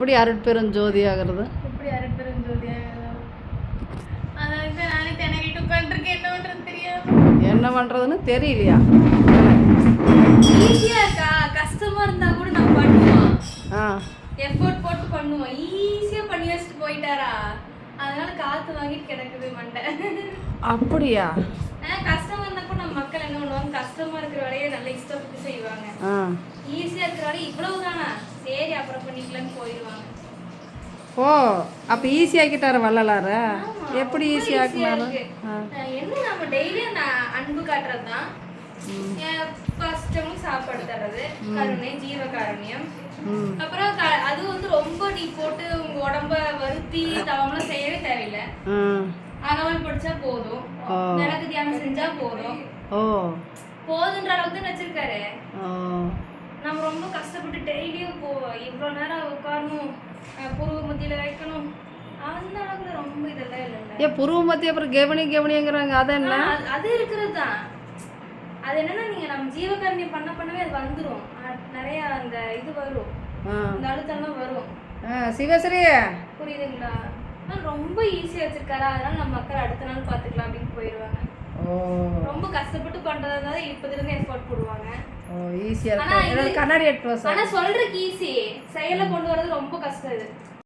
எப்படி அருட்பெருஞ்சோதி ஆகிறது எப்படி திணறிட்டு உட்காந்துருக்கேன் என்ன பண்றது தெரியாது. என்ன பண்ணுறதுன்னு தெரியலையா? ஈஸியா கஷ்டமா இருந்தா கூட நம்ம பண்ணுவோம். எஃபோர்ட் போட்டு பண்ணுவோம். ஈஸியா பண்ணி வச்சுட்டு போயிட்டாரா? அதனால காத்து வாங்கிட்டு கிடக்குது மண்டை. அப்படியா? கஷ்டமா கூட நம்ம மக்கள் என்ன பண்ணுவாங்க? கஷ்டமா இருக்கிற வேலையை நல்ல இஷ்டப்பட்டு செய்வாங்க. ஈஸியா இருக்கிற வேலையை இவ்வளவு தானா அப்புறம் பண்ணிக்கலாம்னு போயிடுவாங்க ஓ அப்போ ஈஸியாக்கிட்டாரு வள்ளலார? எப்படி ஈஸியாக்குனாரு என்ன நம்ம டெய்லி அந்த அன்பு காட்டுறது தான். ஃபர்ஸ்ட் சாப்பாடு தர்றது கருணை ஜீவ காருண்யம் ம். அப்புறம் அது வந்து ரொம்ப நீ போட்டு உங்க உடம்ப வருத்தி தவம்லாம் செய்யவே தேவையில்லை. அகவல் படிச்சா போதும். விளக்கு தியானம் செஞ்சா போதும். போதுன்ற அளவுக்கு தான் வச்சிருக்காரு. நம்ம ரொம்ப கஷ்டப்பட்டு டெய்லியும் போ இவ்வளோ நேரம் உட்காரணும் புருவ மத்தியில வைக்கணும். அந்த அளவுக்கு ரொம்ப இதெல்லாம் இல்லைல்ல. ஏன் புருவ மத்திய அப்புறம் கெவனி கெவனிங்கிறாங்க அது என்ன? அது- இருக்கிறது தான். அது என்னன்னா நீங்க நம்ம ஜீவகாரணியம் பண்ண பண்ணவே அது வந்துரும். அ- நிறைய அந்த இது வரும். ஆ. அந்த அழுத்தம்லாம் வரும். சிவஸ்ரீ புரியுதுங்களா? ரொம்ப ஈஸியா வச்சிருக்காரு? அதனால நம்ம மக்கள் அடுத்த நாள் பாத்துக்கலாம் அப்படின்னு போயிடுவாங்க ரொம்ப கஷ்டப்பட்டு பண்றதுனால இப்போதுல இருந்து எஃபோர்ட் போடுவாங்க. ஓ ஈஸியாக இருக்கும். கண்ணாடி எட்டு ஆனா சொல்றதுக்கு ஈஸி செயல்ல கொண்டு வர்றது ரொம்ப கஷ்டம் இது.